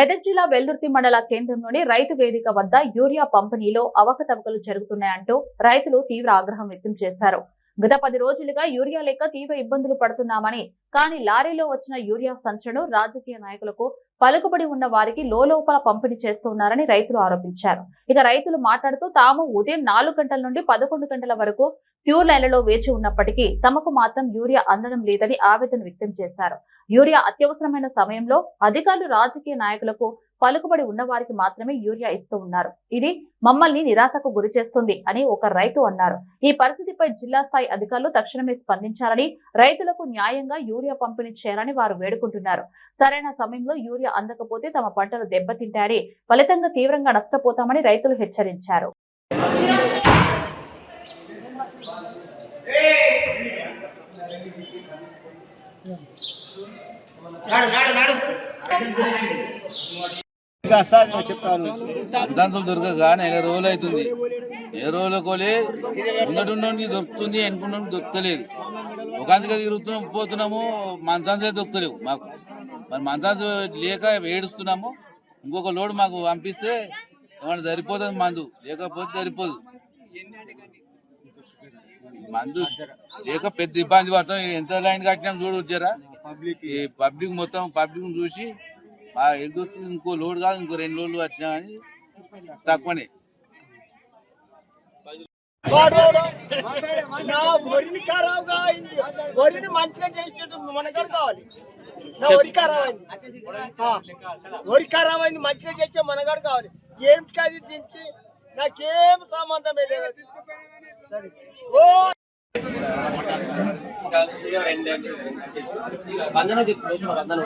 మెదక్ జిల్లా వెల్దుర్తి మండల కేంద్రంలోని రైతు వేదిక వద్ద యూరియా పంపిణీలో అవకతవకలు జరుగుతున్నాయంటూ రైతులు తీవ్ర ఆగ్రహం వ్యక్తం చేశారు. గత పది రోజులుగా యూరియా లేక తీవ్ర ఇబ్బందులు పడుతున్నామని కానీ లారీలో వచ్చిన యూరియా సంచులను రాజకీయ నాయకులకు పలుకుబడి ఉన్న వారికి లోలోపల పంపిణీ చేస్తున్నారని రైతులు ఆరోపించారు. ఇక రైతులు మాట్లాడుతూ తాము ఉదయం నాలుగు గంటల నుండి పదకొండు గంటల వరకు క్యూ లైన్లలో వేచి ఉన్నప్పటికీ తమకు మాత్రం యూరియా అందడం లేదని ఆవేదన వ్యక్తం చేశారు. యూరియా అత్యవసరమైన సమయంలో అధికారులు రాజకీయ నాయకులకు పలుకుబడి ఉన్న వారికి మాత్రమే యూరియా ఇస్తూ ఉన్నారు. ఇది మమ్మల్ని నిరాశకు గురి చేస్తుంది అని ఒక రైతు అన్నారు. ఈ పరిస్థితిపై జిల్లా స్థాయి అధికారులు తక్షణమే స్పందించాలని రైతులకు న్యాయంగా యూరియా పంపిణీ చేయాలని వారు వేడుకుంటున్నారు. సరైన సమయంలో యూరియా అందకపోతే తమ పంటలు దెబ్బతింటాయని ఫలితంగా తీవ్రంగా నష్టపోతామని రైతులు హెచ్చరించారు. చెప్తాను. దొరకదు కానీ నెల రోజులు అవుతుంది. ఏ రోజుల కోలే? ఉన్నట్టు దొరుకుతుంది అనుకున్నట్టు దొరకలేదు ఒక తిరుగుతున్నాం పోతున్నాము మంచాంసే దొరుకుతలేవు. మాకు మరి మంచాంస లేక ఏడుస్తున్నాము. ఇంకొక లోడ్ మాకు పంపిస్తే ఏమన్నా సరిపోతుంది మందు. లేకపోతే సరిపోదు. మందు లేక పెద్ద ఇబ్బంది పడతాం. ఎంత లైన్ కట్టినాం చూడొచ్చారా ఈ పబ్లిక్ మొత్తం పబ్లిక్ చూసి ఆ ఎదురు ఇంకో లోడ్ కాదు ఇంకో రెండు లోడ్లు వచ్చినా కానీ తక్కువనే. నా వరిని ఖరాబ్ అయింది. వరిని మంచిగా మనకాడ కావాలి. నా వరి ఖరాబ్ అయింది ఆ, వరి ఖరాబ్ అయింది మంచిగా చేసే మనగాడు కావాలి ఏమిటి అది దించి నాకేం సంబంధమే లేదు. ఓ ఏ కాలంలో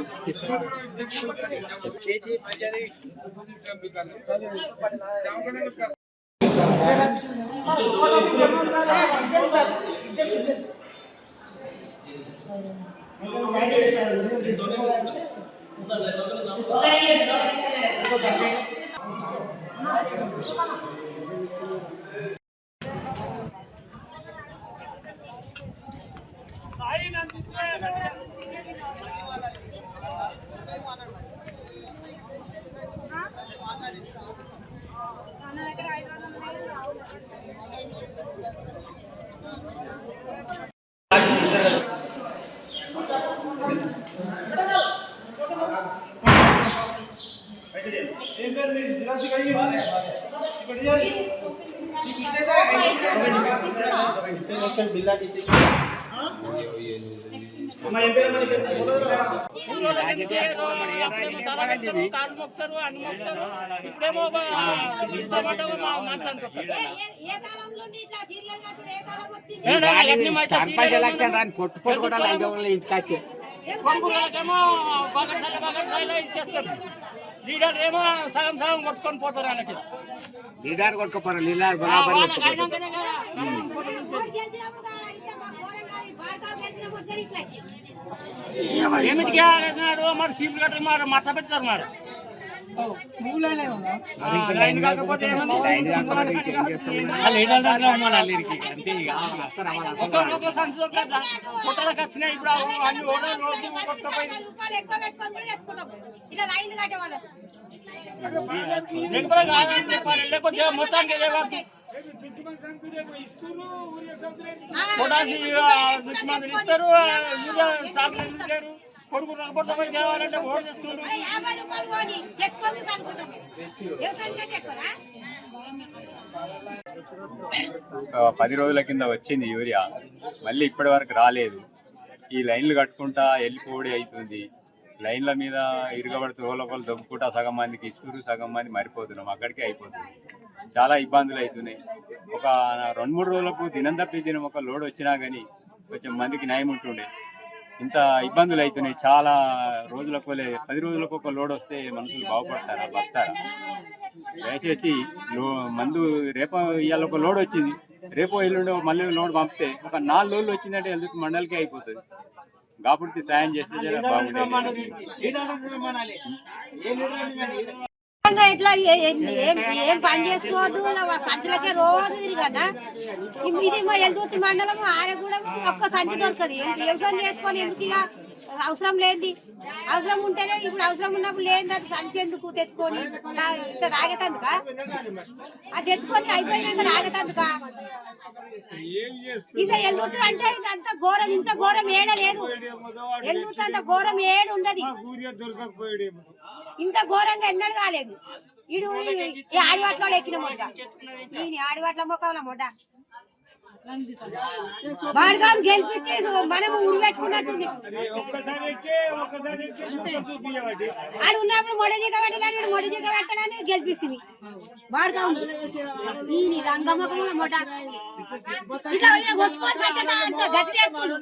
ఉంది ఇట్లా సర్పంచ్ ఎలక్షన్ రాని పొట్టు పొట్టు కూడా లైన్ వాళ్ళు ఇంటికి వచ్చి ఏమో కొట్టుకొని పోతారు લીડર એમાં સામ સામ વટકોન પોતો રાલે છે. લીડર વટકો પર લીલાર બરાબર એમ જ ક્યાં મારો મારો શિવગઢ મારો માથા પર મારો. లైన్ కాకపోతే లైన్ వచ్చినాయి ఇప్పుడు అన్ని ఓడలు ఇలా కట్టేవాళ్ళు లేకపోతే కాదని చెప్పాలి లేకపోతే మొత్తానికి ఇస్తారు ఇస్తారు కొడుకు తేవాలంటే ఒక పది రోజుల కింద వచ్చింది యూరియా. మళ్ళీ ఇప్పటి వరకు రాలేదు. ఈ లైన్లు కట్టుకుంటా వెళ్ళిపోవడి అవుతుంది. లైన్ల మీద ఇరగబడుతూ లోపల దొబ్బుకుంటా సగం మందికి ఇస్తురు సగం మంది మరిపోతున్నాం అక్కడికే అయిపోతుంది. చాలా ఇబ్బందులు అవుతున్నాయి. ఒక రెండు మూడు రోజులకు దినం తప్పి దినం ఒక లోడ్ వచ్చినా కానీ కొంచెం మందికి న్యాయం ఉంటుండే. ఇంత ఇబ్బందులు అవుతున్నాయి చాలా రోజులకు పది రోజులకు ఒక లోడ్ వస్తే మనుషులు బాగుపడతారా బతారా దయచేసి లో మందు రేపు ఇవాళ ఒక లోడ్ వచ్చింది. రేపు ఎల్లుండో మళ్ళీ లోడ్ పంపితే ఒక నాలుగు రోజులు వచ్చిందంటే ఎందుకు మండలికే అయిపోతుంది? కాబట్టి సాయం చేస్తే బాగుంటుంది ఇట్లా ఏం ఏం పని చేసుకోవద్దు సంచులకే రోజు తిరిగట ఇది మా ఎల్దుర్తి మండలం ఆడ కూడా ఒక్క సంచి దొరకదు. ఏం వ్యవసాయం చేసుకొని ఎందుకు ఇక అవసరం లేనిది. అవసరం ఉంటేనే ఇప్పుడు అవసరం ఉన్నప్పుడు లేని అది సంచి తెచ్చుకొని ఇంత తాగేతందుక అది తెచ్చుకొని అయిపోయినాక తాగేతందుక ఇంత ఎల్లుతుంది అంటే అంత ఘోరం ఇంత ఘోరం ఏడ లేదు. ఎల్లుతుంది అంత ఘోరం ఏడు ఉండదు. ఇంత ఘోరంగా ఎన్నడూ కాలేదు. ఇడు ఈ ఆడివాట్లో ఎక్కిన మొడ్డ ఈ ఆడివాట్ల మొక్కల మొడ్డ వాడుగా గెలిపించి మనము ఉరిపెట్టుకున్నట్టుంది ఒక్కసారి ఆడు ఉన్నప్పుడు మొడ జీక పెట్టాలని వీడు పెట్టాలని గెలిపిస్తుంది. వాడుగా ఈ ఈయన రంగముఖముల మొడ ఇట్లా ఇలా కొట్టుకొని సచ్చదా అంత గతి చేస్తుడు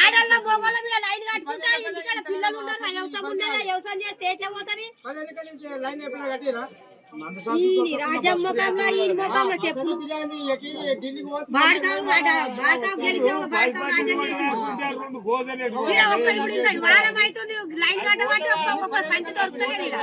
ఆడళ్ళ మొగోళ్ళ మీద లైన్ కట్టుకుంటా ఇంటికాడ పిల్లలు ఉన్నారు వ్యవసాయం ఉండదా వ్యవసాయం చేస్తే ఎట్లా పోతుంది? ఈయన రాజ్యం ముఖంలో ఈయన ముఖంలో చెప్పులు బాడకావు బాడకావు గెలిచి ఒక బాడకావు రాజ్యం చేసి రెండు గోదలే ఈడ ఒక్క ఇప్పుడు ఇంత వారం అవుతుంది లైన్ కట్టమంటే ఒక్క ఒక్క సంచి దొరుకుతుంది ఈడ.